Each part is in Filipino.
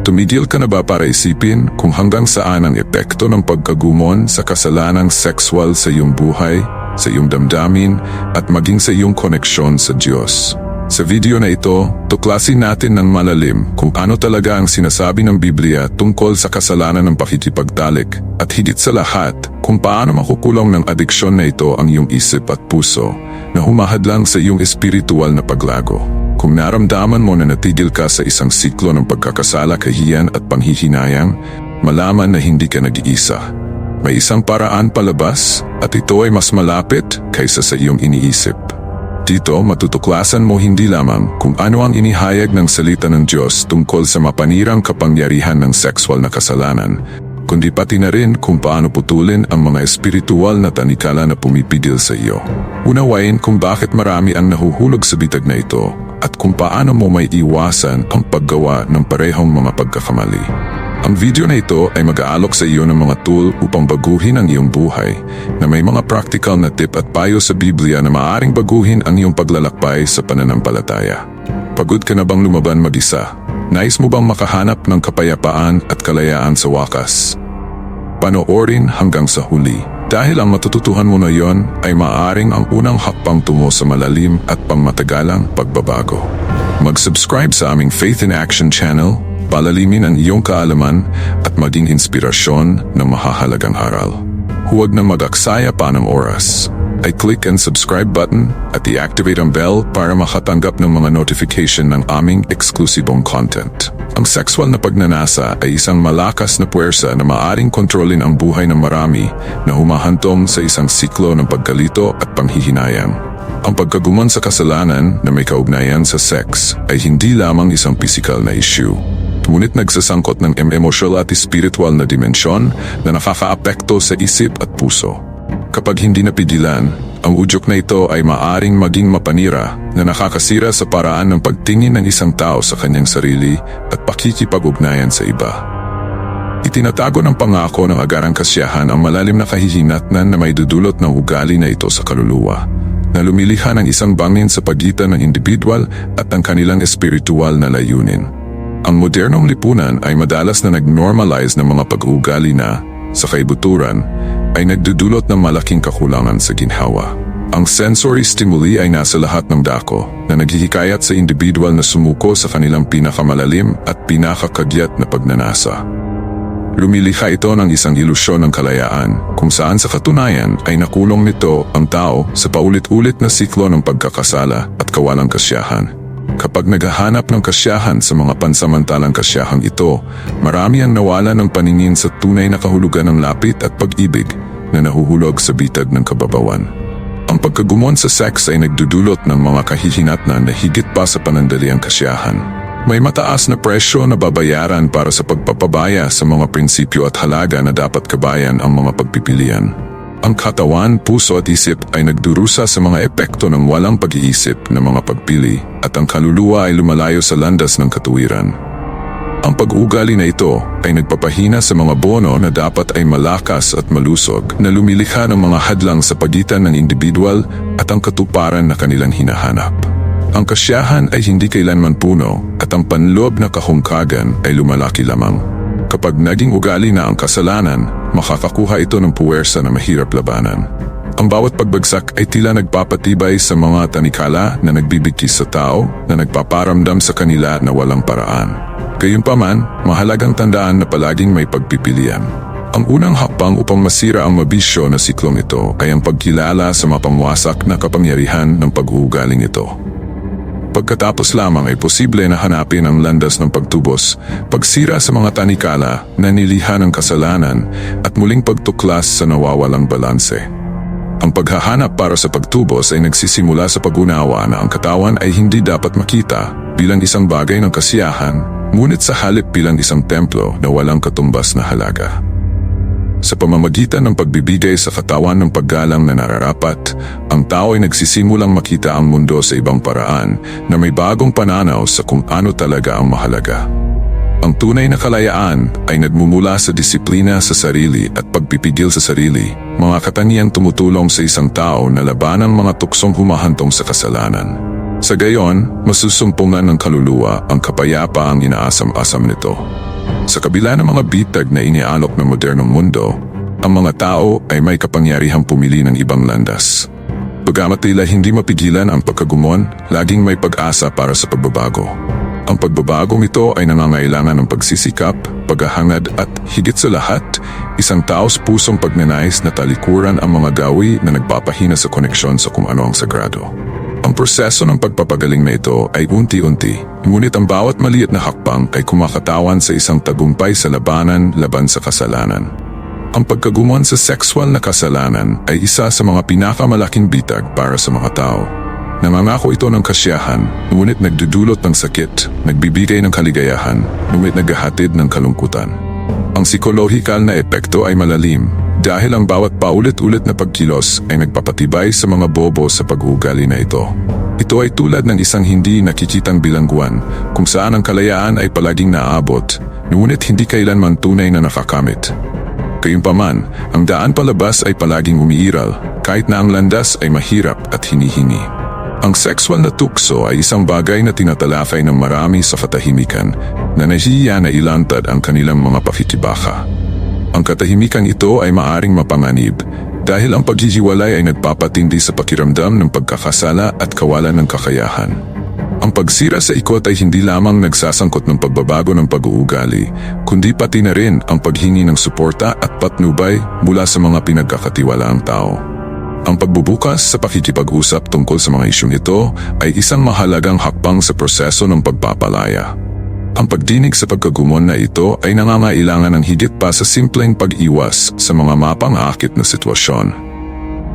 Tumigil ka na ba para isipin kung hanggang saan ang epekto ng pagkagumon sa kasalanang sexual sa iyong buhay, sa iyong damdamin, at maging sa iyong koneksyon sa Diyos? Sa video na ito, tuklasin natin ng malalim kung ano talaga ang sinasabi ng Biblia tungkol sa kasalanan ng pakikipagtalik at higit sa lahat kung paano makukulong ng adiksyon na ito ang iyong isip at puso na humahadlang sa iyong espiritual na paglago. Kung naramdaman mo na natigil ka sa isang siklo ng pagkakasala, kahiyan at panghihinayang, malaman na hindi ka nag-iisa. May isang paraan palabas at ito ay mas malapit kaysa sa iyong iniisip. Dito matutuklasan mo hindi lamang kung ano ang inihayag ng salita ng Diyos tungkol sa mapanirang kapangyarihan ng sexual na kasalanan, kundi pati na rin kung paano putulin ang mga espiritual na tanikala na pumipigil sa iyo. Unawain kung bakit marami ang nahuhulog sa bitag na ito at kung paano mo may iwasan ang paggawa ng parehong mga pagkakamali. Ang video na ito ay mag-aalok sa iyo ng mga tool upang baguhin ang iyong buhay na may mga practical na tip at payo sa Biblia na maaring baguhin ang iyong paglalakbay sa pananampalataya. Pagod ka na bang lumaban mag-isa? Nais mo bang makahanap ng kapayapaan at kalayaan sa wakas? Panoorin hanggang sa huli dahil ang matututuhan mo na yon ay maaring ang unang hakbang tungo sa malalim at pangmatagalang pagbabago. Mag-subscribe sa aming Faith in Action channel palalimin ang iyong kaalaman at maging inspirasyon ng mahahalagang aral. Huwag na mag-aksaya pa ng oras. Ay click and subscribe button at i-activate ang bell para makatanggap ng mga notification ng aming eksklusibong content. Ang sexual na pagnanasa ay isang malakas na puwersa na maaring kontrolin ang buhay ng marami na humahantong sa isang siklo ng pagkalito at panghihinayang. Ang pagkagumon sa kasalanan na may kaugnayan sa sex ay hindi lamang isang pisikal na issue ngunit nagsasangkot ng emosyonal at spiritual na dimensyon na nakakaapekto sa isip at puso. Kapag hindi napigilan, ang udyok na ito ay maaring maging mapanira na nakakasira sa paraan ng pagtingin ng isang tao sa kanyang sarili at pakikipag-ugnayan sa iba. Itinatago ng pangako ng agarang kasiyahan ang malalim na kahihinatnan na may dudulot ng ugali na ito sa kaluluwa, na lumiliha ng isang bangin sa pagitan ng individual at ang kanilang espiritual na layunin. Ang modernong lipunan ay madalas na nag-normalize ng mga pag-uugali na, sa kaibuturan, ay nagdudulot ng malaking kakulangan sa ginhawa. Ang sensory stimuli ay nasa lahat ng dako na naghihikayat sa individual na sumuko sa kanilang pinakamalalim at pinakakagyat na pagnanasa. Lumilikha ito ng isang ilusyon ng kalayaan kung saan sa katunayan ay nakulong nito ang tao sa paulit-ulit na siklo ng pagkakasala at kawalang kasyahan. Kapag naghahanap ng kasyahan sa mga pansamantalang kasyahang ito, marami ang nawala ng paningin sa tunay na kahulugan ng lapit at pag-ibig na nahuhulog sa bitag ng kababawan. Ang pagkagumon sa sex ay nagdudulot ng mga kahihinatnan na higit pa sa panandaliang kasyahan. May mataas na presyo na babayaran para sa pagpapabaya sa mga prinsipyo at halaga na dapat kabayan ang mga pagpipilian. Ang katawan, puso at isip ay nagdurusa sa mga epekto ng walang pag-iisip ng mga pagpili at ang kaluluwa ay lumalayo sa landas ng katuwiran. Ang pag-ugali na ito ay nagpapahina sa mga bono na dapat ay malakas at malusog na lumilikha ng mga hadlang sa pagitan ng individual at ang katuparan na kanilang hinahanap. Ang kasyahan ay hindi kailanman puno at ang panloob na kahungkagan ay lumalaki lamang. Kapag naging ugali na ang kasalanan, makakakuha ito ng puwersa na mahirap labanan. Ang bawat pagbagsak ay tila nagpapatibay sa mga tanikala na nagbibigkis sa tao na nagpaparamdam sa kanila na walang paraan. Gayunpaman, mahalagang tandaan na palaging may pagpipilian. Ang unang hakbang upang masira ang mabisyo na siklong ito ay ang pagkilala sa mapamwasak na kapangyarihan ng pag-uugaling ito. Pagkatapos lamang ay posible na hanapin ang landas ng pagtubos, pagsira sa mga tanikala na niliha ng kasalanan at muling pagtuklas sa nawawalang balanse. Ang paghahanap para sa pagtubos ay nagsisimula sa pag-unawa na ang katawan ay hindi dapat makita bilang isang bagay ng kasiyahan, ngunit sa halip bilang isang templo na walang katumbas na halaga. Sa pamamagitan ng pagbibigay sa katawan ng paggalang na nararapat, ang tao ay nagsisimulang makita ang mundo sa ibang paraan na may bagong pananaw sa kung ano talaga ang mahalaga. Ang tunay na kalayaan ay nagmumula sa disiplina sa sarili at pagpipigil sa sarili, mga katangiang tumutulong sa isang tao na laban ang mga tuksong humahantong sa kasalanan. Sa gayon, masusumpungan ng kaluluwa ang kapayapa ang inaasam-asam nito. Sa kabila ng mga bitag na inialok ng modernong mundo, ang mga tao ay may kapangyarihang pumili ng ibang landas. Bagamat tila hindi mapigilan ang pagkagumon, laging may pag-asa para sa pagbabago. Ang pagbabagong ito ay nangangailangan ng pagsisikap, paghahangad at higit sa lahat, isang taos pusong pagnanais na talikuran ang mga gawi na nagpapahina sa koneksyon sa kung ano ang sagrado. Ang proseso ng pagpapagaling na ito ay unti-unti, ngunit ang bawat maliit na hakbang ay kumakatawan sa isang tagumpay sa labanan laban sa kasalanan. Ang pagkagumon sa sexual na kasalanan ay isa sa mga pinakamalaking bitag para sa mga tao. Nangangako ito ng kasiyahan, ngunit nagdudulot ng sakit, nagbibigay ng kaligayahan, ngunit naghahatid ng kalungkutan. Ang psikolohikal na epekto ay malalim dahil ang bawat paulit-ulit na pagkilos ay nagpapatibay sa mga bobo sa pag-uugali na ito. Ito ay tulad ng isang hindi nakikitang bilangguan kung saan ang kalayaan ay palaging naabot, ngunit hindi kailanman tunay na nakakamit. Gayunpaman, ang daan palabas ay palaging umiiral kahit na ang landas ay mahirap at hinihingi. Ang sexual na tukso ay isang bagay na tinatalakay ng marami sa katahimikan na nahihiya na ilantad ang kanilang mga pakikibaka. Ang katahimikan ito ay maaring mapanganib dahil ang paghihiwalay ay nagpapatindi sa pakiramdam ng pagkakasala at kawalan ng kakayahan. Ang pagsira sa ikot ay hindi lamang nagsasangkot ng pagbabago ng pag-uugali, kundi pati na rin ang paghingi ng suporta at patnubay mula sa mga pinagkakatiwalaang tao. Ang pagbubukas sa pakikipag-usap tungkol sa mga isyong ito ay isang mahalagang hakbang sa proseso ng pagpapalaya. Ang pagdinig sa pagkagumon na ito ay nangangailangan ng higit pa sa simpleng pag-iwas sa mga mapang-akit na sitwasyon.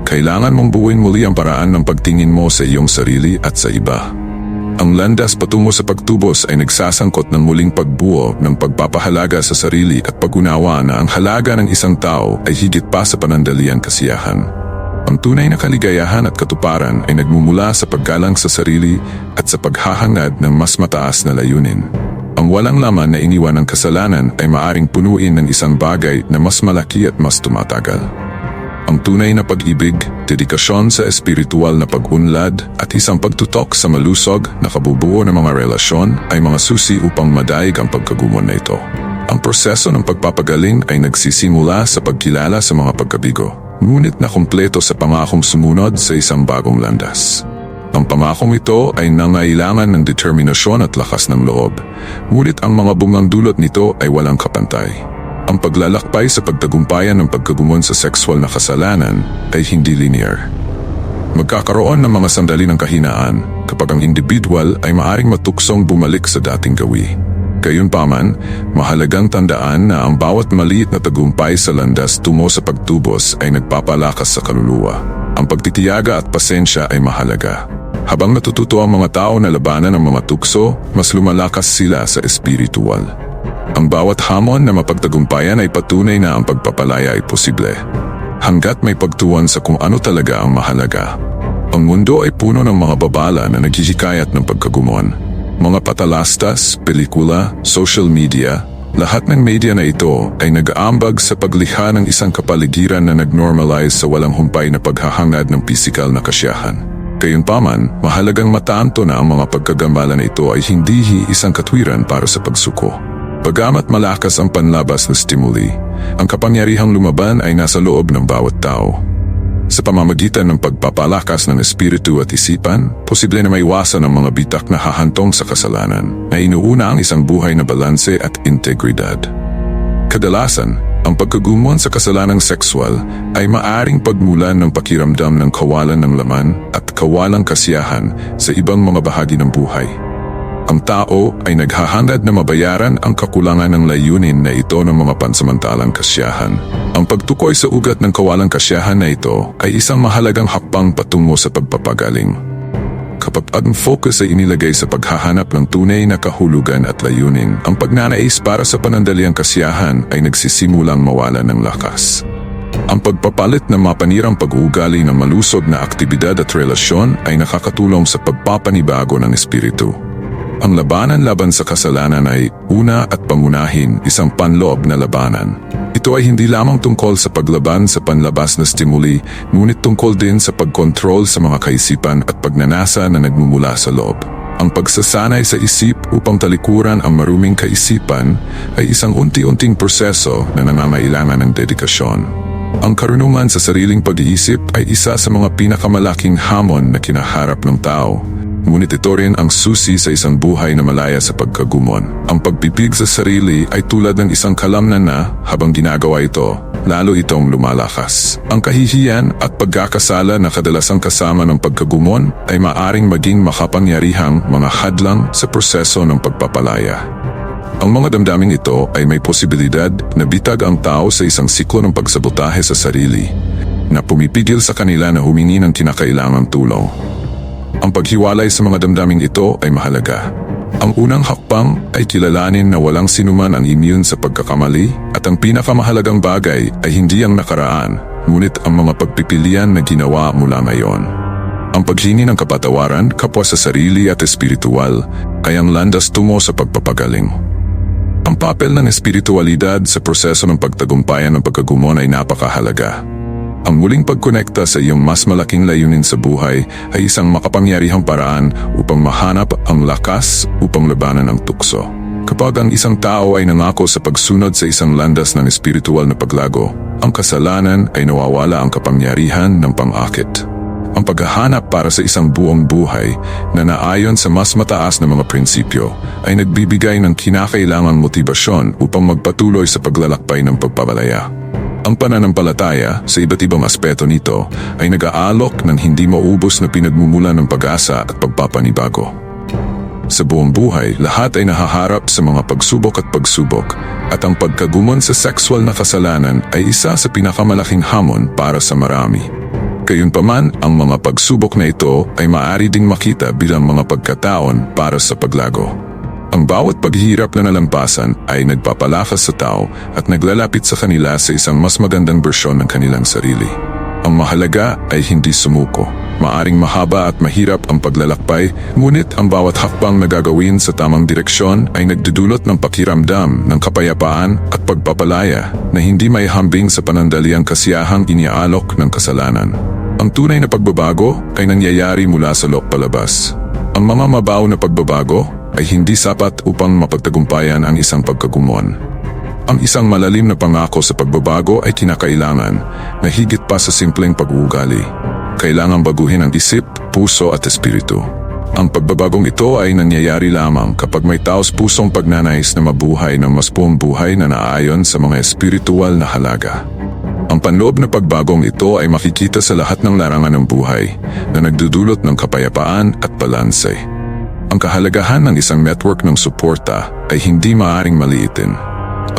Kailangan mong buuin muli ang paraan ng pagtingin mo sa iyong sarili at sa iba. Ang landas patungo sa pagtubos ay nagsasangkot ng muling pagbuo ng pagpapahalaga sa sarili at pag-unawa na ang halaga ng isang tao ay higit pa sa panandaliang kasiyahan. Ang tunay na kaligayahan at katuparan ay nagmumula sa paggalang sa sarili at sa paghahangad ng mas mataas na layunin. Ang walang laman na iniwan ng kasalanan ay maaring punuin ng isang bagay na mas malaki at mas tumatagal. Ang tunay na pag-ibig, dedikasyon sa espiritual na pag-unlad at isang pagtutok sa malusog na kabubuo ng mga relasyon ay mga susi upang madaig ang pagkagumon na ito. Ang proseso ng pagpapagaling ay nagsisimula sa pagkilala sa mga pagkabigo, ngunit na kumpleto sa pangakong sumunod sa isang bagong landas. Ang pangakong ito ay nangailangan ng determinasyon at lakas ng loob, ngunit ang mga bungang dulot nito ay walang kapantay. Ang paglalakbay sa pagtagumpayan ng pagkagumon sa sexual na kasalanan ay hindi linear. Magkakaroon ng mga sandali ng kahinaan kapag ang individual ay maaring matuksong bumalik sa dating gawi. Gayunpaman, mahalagang tandaan na ang bawat maliit na tagumpay sa landas tungo sa pagtubos ay nagpapalakas sa kaluluwa. Ang pagtitiyaga at pasensya ay mahalaga. Habang natututo ang mga tao na labanan ang mga tukso, mas lumalakas sila sa espiritual. Ang bawat hamon na mapagtagumpayan ay patunay na ang pagpapalaya ay posible. Hanggat may pagtuwan sa kung ano talaga ang mahalaga. Ang mundo ay puno ng mga babala na naghihikayat ng pagkagumon. Mga patalastas, pelikula, social media, lahat ng media na ito ay nag-aambag sa paglikha ng isang kapaligiran na nag-normalize sa walang humpay na paghahangad ng pisikal na kasyahan. Gayunpaman, mahalagang matanto na ang mga pagkagambala na ito ay hindi isang katwiran para sa pagsuko. Bagamat malakas ang panlabas na stimuli, ang kapangyarihang lumaban ay nasa loob ng bawat tao. Sa pamamagitan ng pagpapalakas ng espiritu at isipan, posible na maiwasan ang mga bitak na hahantong sa kasalanan na inuuna ang isang buhay na balanse at integridad. Kadalasan, ang pagkagumon sa kasalanang sexual ay maaring pagmulan ng pakiramdam ng kawalan ng laman at kawalang kasiyahan sa ibang mga bahagi ng buhay. Ang tao ay naghahangad na mabayaran ang kakulangan ng layunin na ito ng mga pansamantalang kasiyahan. Ang pagtukoy sa ugat ng kawalang kasiyahan na ito ay isang mahalagang hakbang patungo sa pagpapagaling. Kapag ang focus ay inilagay sa paghahanap ng tunay na kahulugan at layunin, ang pagnanais para sa panandaliang kasiyahan ay nagsisimulang mawala ng lakas. Ang pagpapalit ng mapanirang pag-uugali ng malusog na aktibidad at relasyon ay nakakatulong sa pagpapanibago ng espiritu. Ang labanan laban sa kasalanan ay una at pangunahin isang panloob na labanan. Ito ay hindi lamang tungkol sa paglaban sa panlabas na stimuli, ngunit tungkol din sa pagkontrol sa mga kaisipan at pagnanasa na nagmumula sa loob. Ang pagsasanay sa isip upang talikuran ang maruming kaisipan ay isang unti-unting proseso na nangangailangan ng dedikasyon. Ang karunungan sa sariling pag-iisip ay isa sa mga pinakamalaking hamon na kinaharap ng tao. Ngunit ito rin ang susi sa isang buhay na malaya sa pagkagumon. Ang pagpipig sa sarili ay tulad ng isang kalamnan na, habang ginagawa ito, lalo itong lumalakas. Ang kahihiyan at pagkakasala na kadalasang kasama ng pagkagumon ay maaring maging makapangyarihang mga hadlang sa proseso ng pagpapalaya. Ang mga damdaming ito ay may posibilidad na bitag ang tao sa isang siklo ng pagsabotahe sa sarili na pumipigil sa kanila na humingi ng kinakailangang tulong. Ang paghiwalay sa mga damdaming ito ay mahalaga. Ang unang hakbang ay kilalanin na walang sinuman ang immune sa pagkakamali at ang pinakamahalagang bagay ay hindi ang nakaraan, ngunit ang mga pagpipilian na ginawa mula ngayon. Ang paghingi ng kapatawaran kapwa sa sarili at espiritual ay ang landas tungo sa pagpapagaling. Ang papel ng espiritualidad sa proseso ng pagtagumpayan ng pagkagumon ay napakahalaga. Ang muling pagkonekta sa iyong mas malaking layunin sa buhay ay isang makapangyarihang paraan upang mahanap ang lakas upang labanan ang tukso. Kapag ang isang tao ay nangako sa pagsunod sa isang landas ng espiritual na paglago, ang kasalanan ay nawawala ang kapangyarihan ng pang-akit. Ang paghahanap para sa isang buong buhay na naayon sa mas mataas na mga prinsipyo ay nagbibigay ng kinakailangang motibasyon upang magpatuloy sa paglalakbay ng pagpabalaya. Ang pananampalataya sa iba't ibang aspeto nito ay nag-aalok ng hindi maubos na pinagmumula ng pag-asa at pagpapanibago. Sa buong buhay, lahat ay nahaharap sa mga pagsubok at pagsubok at ang pagkagumon sa sexual na kasalanan ay isa sa pinakamalaking hamon para sa marami. Gayunpaman, ang mga pagsubok na ito ay maaari ding makita bilang mga pagkataon para sa paglago. Ang bawat paghihirap na nalampasan ay nagpapalakas sa tao at naglalapit sa kanila sa isang mas magandang bersyon ng kanilang sarili. Ang mahalaga ay hindi sumuko. Maaring mahaba at mahirap ang paglalakbay, ngunit ang bawat hakbang na gagawin sa tamang direksyon ay nagdudulot ng pakiramdam ng kapayapaan at pagpapalaya na hindi may hambing sa panandaliang kasiyahang iniaalok ng kasalanan. Ang tunay na pagbabago ay nangyayari mula sa loob palabas. Ang mga mabaw na pagbabago ay hindi sapat upang mapagtagumpayan ang isang pagkagumon. Ang isang malalim na pangako sa pagbabago ay kinakailangan na higit pa sa simpleng pag-uugali. Kailangan baguhin ang isip, puso at espiritu. Ang pagbabagong ito ay nangyayari lamang kapag may taos pusong pagnanais na mabuhay ng mas buong buhay na naayon sa mga espiritual na halaga. Ang panloob na pagbagong ito ay makikita sa lahat ng larangan ng buhay na nagdudulot ng kapayapaan at balanse. Ang kahalagahan ng isang network ng suporta ay hindi maaring maliitin.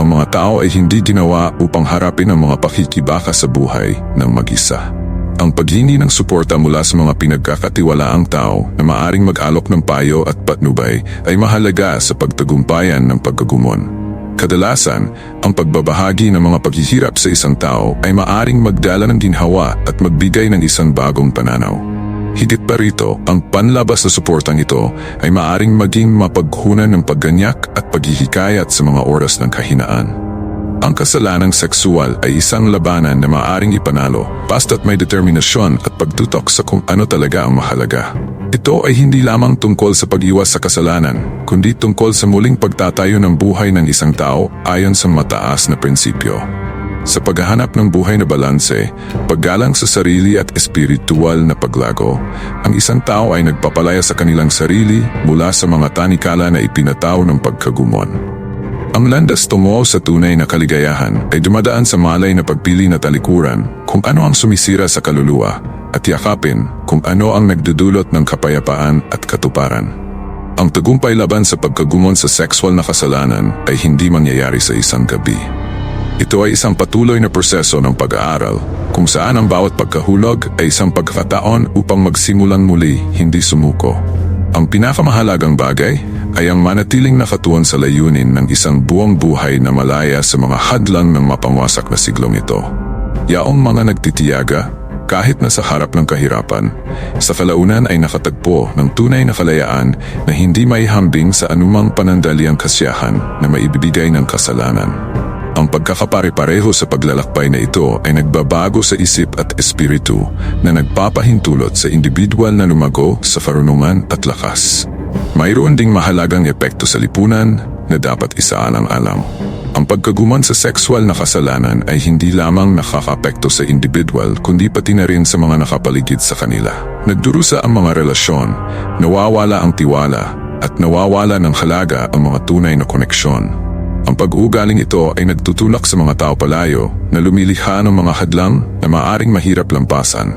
Ang mga tao ay hindi ginawa upang harapin ang mga pakikibaka sa buhay ng mag-isa. Ang paghingi ng suporta mula sa mga pinagkakatiwalaang tao na maaring mag-alok ng payo at patnubay ay mahalaga sa pagtagumpayan ng pagkagumon. Kadalasan, ang pagbabahagi ng mga paghihirap sa isang tao ay maaring magdala ng ginhawa at magbigay ng isang bagong pananaw. Higit pa rito, ang panlabas na suportang ito ay maaring maging mapaghunan ng pagganyak at paghihikayat sa mga oras ng kahinaan. Ang kasalanang sexual ay isang labanan na maaring ipanalo basta't may determinasyon at pagtutok sa kung ano talaga ang mahalaga. Ito ay hindi lamang tungkol sa pag-iwas sa kasalanan, kundi tungkol sa muling pagtatayo ng buhay ng isang tao ayon sa mataas na prinsipyo. Sa paghahanap ng buhay na balanse, paggalang sa sarili at espiritual na paglago, ang isang tao ay nagpapalaya sa kanilang sarili mula sa mga tanikala na ipinataw ng pagkagumon. Ang landas tungo sa tunay na kaligayahan ay dumadaan sa malay na pagpili na talikuran kung ano ang sumisira sa kaluluwa at yakapin kung ano ang nagdudulot ng kapayapaan at katuparan. Ang tagumpay laban sa pagkagumon sa sexual na kasalanan ay hindi mangyayari sa isang gabi. Ito ay isang patuloy na proseso ng pag-aaral kung saan ang bawat pagkahulog ay isang pagkakataon upang magsimulan muli, hindi sumuko. Ang pinakamahalagang bagay ay ang manatiling nakatuon sa layunin ng isang buong buhay na malaya sa mga hadlang ng mapangwasak na siglong ito. Yaong mga nagtitiyaga, kahit na sa harap ng kahirapan, sa kalaunan ay nakatagpo ng tunay na kalayaan na hindi may hambing sa anumang panandaliang kasiyahan na maibibigay ng kasalanan. Ang pagkakapare-pareho sa paglalakbay na ito ay nagbabago sa isip at espiritu na nagpapahintulot sa individual na lumago sa karunungan at lakas. Mayroon ding mahalagang epekto sa lipunan na dapat isaalang-alang. Ang pagkaguman sa sexual na kasalanan ay hindi lamang nakakapekto sa individual kundi pati na rin sa mga nakapaligid sa kanila. Nagdurusa ang mga relasyon, nawawala ang tiwala, at nawawala ng halaga ang mga tunay na koneksyon. Ang pag-uugaling ito ay nagtutulak sa mga tao palayo na lumilikha ng mga hadlang na maaring mahirap lampasan.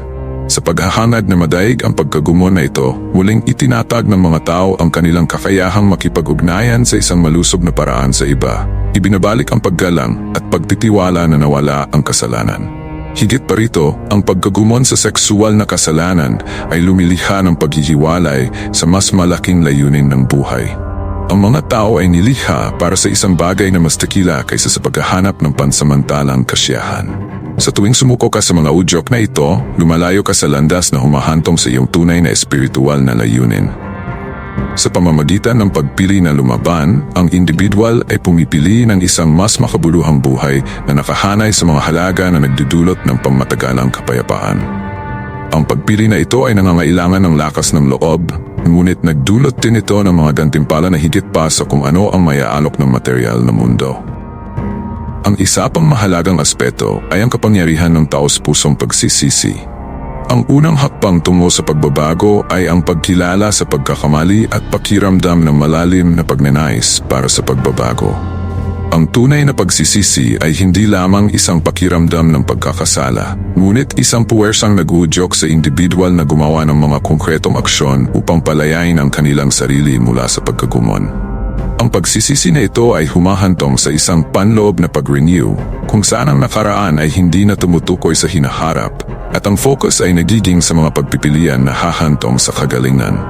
Sa paghahangad na madaig ang pagkagumon na ito, muling itinatag ng mga tao ang kanilang kakayahang makipag-ugnayan sa isang malusog na paraan sa iba. Ibinabalik ang paggalang at pagtitiwala na nawala ang kasalanan. Higit pa rito, ang pagkagumon sa sexual na kasalanan ay lumilikha ng paghihiwalay sa mas malaking layunin ng buhay. Ang mga tao ay nilikha para sa isang bagay na mas tekila kaysa sa paghahanap ng pansamantalang kasiyahan. Sa tuwing sumuko ka sa mga udyok na ito, lumalayo ka sa landas na humahantong sa iyong tunay na espiritual na layunin. Sa pamamagitan ng pagpili na lumaban, ang individual ay pumipili ng isang mas makabuluhang buhay na nakahanay sa mga halaga na nagdudulot ng pangmatagalang kapayapaan. Ang pagpili na ito ay nangangailangan ng lakas ng loob, ngunit nagdulot din ito ng mga gantimpala na higit pa sa kung ano ang mayaalok ng material na mundo. Ang isa pang mahalagang aspeto ay ang kapangyarihan ng taos-pusong pagsisisi. Ang unang hakbang tungo sa pagbabago ay ang pagkilala sa pagkakamali at pakiramdam ng malalim na pagnanais para sa pagbabago. Ang tunay na pagsisisi ay hindi lamang isang pakiramdam ng pagkakasala, ngunit isang puwersang nagudyok sa individual na gumawa ng mga konkretong aksyon upang palayain ang kanilang sarili mula sa pagkagumon. Ang pagsisisi na ito ay humahantong sa isang panloob na pag-renew kung saan ang nakaraan ay hindi na tumutukoy sa hinaharap at ang focus ay nagiging sa mga pagpipilian na hahantong sa kagalingan.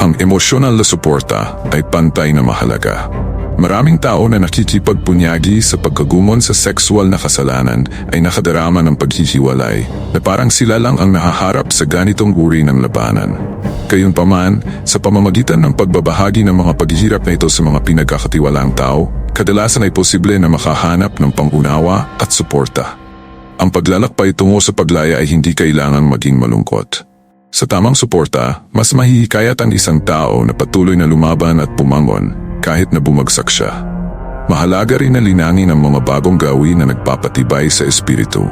Ang emosyonal na suporta ay pantay na mahalaga. Maraming tao na nakikipagpunyagi sa pagkagumon sa sexual na kasalanan ay nakadarama ng paghihiwalay na parang sila lang ang nahaharap sa ganitong uri ng labanan. Gayunpaman, sa pamamagitan ng pagbabahagi ng mga paghihirap na ito sa mga pinagkakatiwalaang tao, kadalasan ay posible na makahanap ng pangunawa at suporta. Ang paglalakbay tungo sa paglaya ay hindi kailangang maging malungkot. Sa tamang suporta, mas mahihikayat ang isang tao na patuloy na lumaban at pumangon kahit na bumagsak siya. Mahalaga rin na linangin ang mga bagong gawin na nagpapatibay sa espiritu.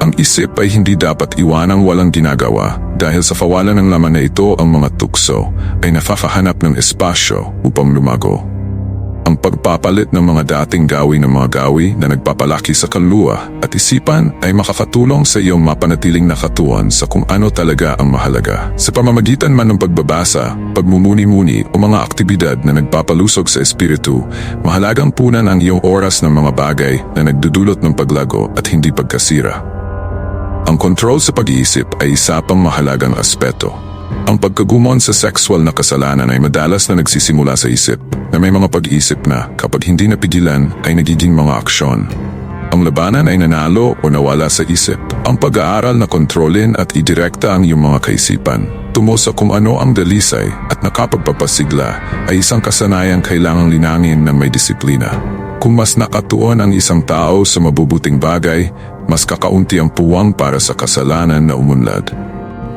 Ang isip ay hindi dapat iwanang walang ginagawa dahil sa kawalan ng laman na ito ang mga tukso ay nakakahanap ng espasyo upang lumago. Ang pagpapalit ng mga dating gawi ng mga gawi na nagpapalaki sa kaluluwa at isipan ay makakatulong sa iyong mapanatiling nakatuon sa kung ano talaga ang mahalaga. Sa pamamagitan man ng pagbabasa, pagmumuni-muni o mga aktibidad na nagpapalusog sa espiritu, mahalagang punan ang iyong oras ng mga bagay na nagdudulot ng paglago at hindi pagkasira. Ang control sa pag-iisip ay isa pang mahalagang aspeto. Ang pagkagumon sa sexual na kasalanan ay madalas na nagsisimula sa isip na may mga pag-iisip na kapag hindi napigilan ay nagiging mga aksyon. Ang labanan ay nanalo o nawala sa isip. Ang pag-aaral na kontrolin at idirekta ang iyong mga kaisipan. Tumo sa kung ano ang dalisay at nakapagpapasigla ay isang kasanayang kailangang linangin ng may disiplina. Kung mas nakatuon ang isang tao sa mabubuting bagay, mas kakaunti ang puwang para sa kasalanan na umunlad.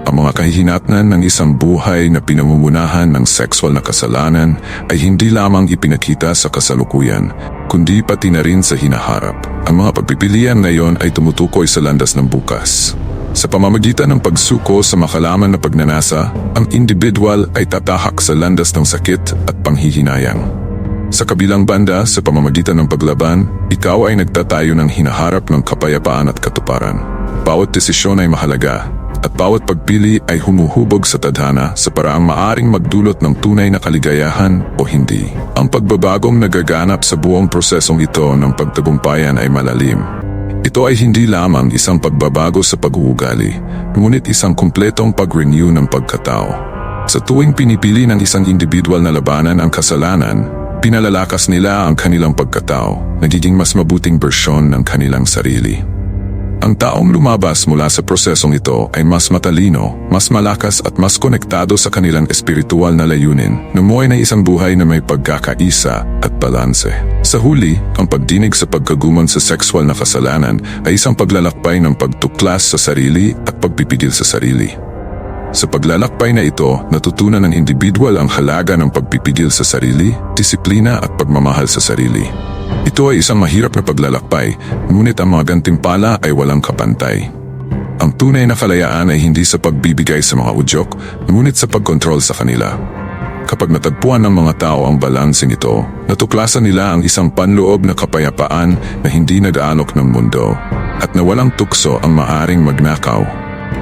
Ang mga kahihinatnan ng isang buhay na pinamumunahan ng sexual na kasalanan ay hindi lamang ipinakita sa kasalukuyan, kundi pati na rin sa hinaharap. Ang mga pagpipilian na iyon ay tumutukoy sa landas ng bukas. Sa pamamagitan ng pagsuko sa makalaman na pagnanasa, ang individual ay tatahak sa landas ng sakit at panghihinayang. Sa kabilang banda, sa pamamagitan ng paglaban, ikaw ay nagtatayo ng hinaharap ng kapayapaan at katuparan. Bawat desisyon ay mahalaga, at bawat pagpili ay humuhubog sa tadhana sa paraang maaring magdulot ng tunay na kaligayahan o hindi. Ang pagbabagong nagaganap sa buong prosesong ito ng pagtagumpayan ay malalim. Ito ay hindi lamang isang pagbabago sa pag-uugali, ngunit isang kumpletong pag-renew ng pagkatao. Sa tuwing pinipili ng isang individual na labanan ang kasalanan, pinalalakas nila ang kanilang pagkatao, nagiging mas mabuting bersyon ng kanilang sarili. Ang taong lumabas mula sa prosesong ito ay mas matalino, mas malakas at mas konektado sa kanilang espiritual na layunin, namuhay na isang buhay na may pagkakaisa at balanse. Sa huli, ang pagdinig sa pagkagumon sa sexual na kasalanan ay isang paglalakbay ng pagtuklas sa sarili at pagpipigil sa sarili. Sa paglalakbay na ito, natutunan ng individual ang halaga ng pagpipigil sa sarili, disiplina at pagmamahal sa sarili. Ito ay isang mahirap na paglalakbay, ngunit ang mga gantimpala ay walang kapantay. Ang tunay na kalayaan ay hindi sa pagbibigay sa mga udyok, ngunit sa pagkontrol sa kanila. Kapag natagpuan ng mga tao ang balanse nito, natuklasan nila ang isang panloob na kapayapaan na hindi nag-aalok ng mundo at na walang tukso ang maaring magnakaw.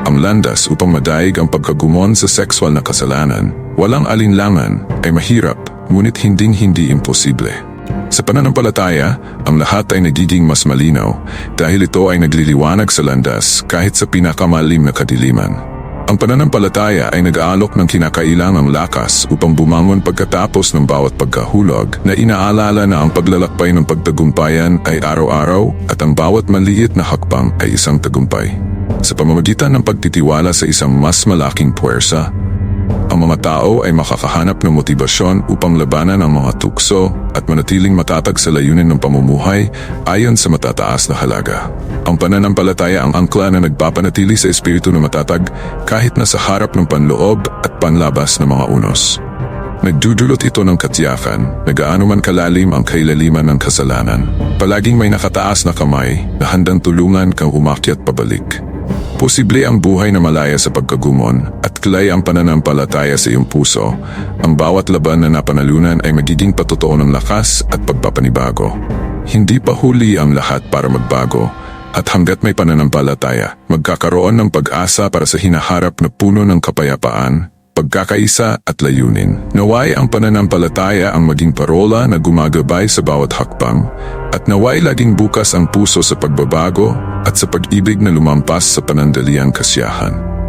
Ang landas upang madaig ang pagkagumon sa sexual na kasalanan, walang alinlangan, ay mahirap, ngunit hinding-hindi imposible. Sa pananampalataya, ang lahat ay nagiging mas malinaw dahil ito ay nagliliwanag sa landas kahit sa pinakamalim na kadiliman. Ang pananampalataya ay nag-aalok ng kinakailangang lakas upang bumangon pagkatapos ng bawat pagkahulog na inaalala na ang paglalakbay ng pagtagumpayan ay araw-araw at ang bawat maliit na hakbang ay isang tagumpay. Sa pamamagitan ng pagtitiwala sa isang mas malaking puwersa, ang mga tao ay makakahanap ng motibasyon upang labanan ang mga tukso at manatiling matatag sa layunin ng pamumuhay ayon sa matataas na halaga. Ang pananampalataya ang angkla na nagpapanatili sa espiritu na matatag kahit na sa harap ng panloob at panlabas ng mga unos. Nagdudulot ito ng katiyakan na gaano man kalalim ang kailaliman ng kasalanan. Palaging may nakataas na kamay na handang tulungan kang umakyat pabalik. Posible ang buhay na malaya sa pagkagumon at kilay ang pananampalataya sa iyong puso. Ang bawat laban na napanalunan ay magiging patotoo ng lakas at pagpapanibago. Hindi pa huli ang lahat para magbago at hanggat may pananampalataya, magkakaroon ng pag-asa para sa hinaharap na puno ng kapayapaan, pagkakaisa at layunin. Naway ang pananampalataya ang maging parola na gumagabay sa bawat hakbang at naway laging bukas ang puso sa pagbabago at sa pag-ibig na lumampas sa panandaliang kasiyahan.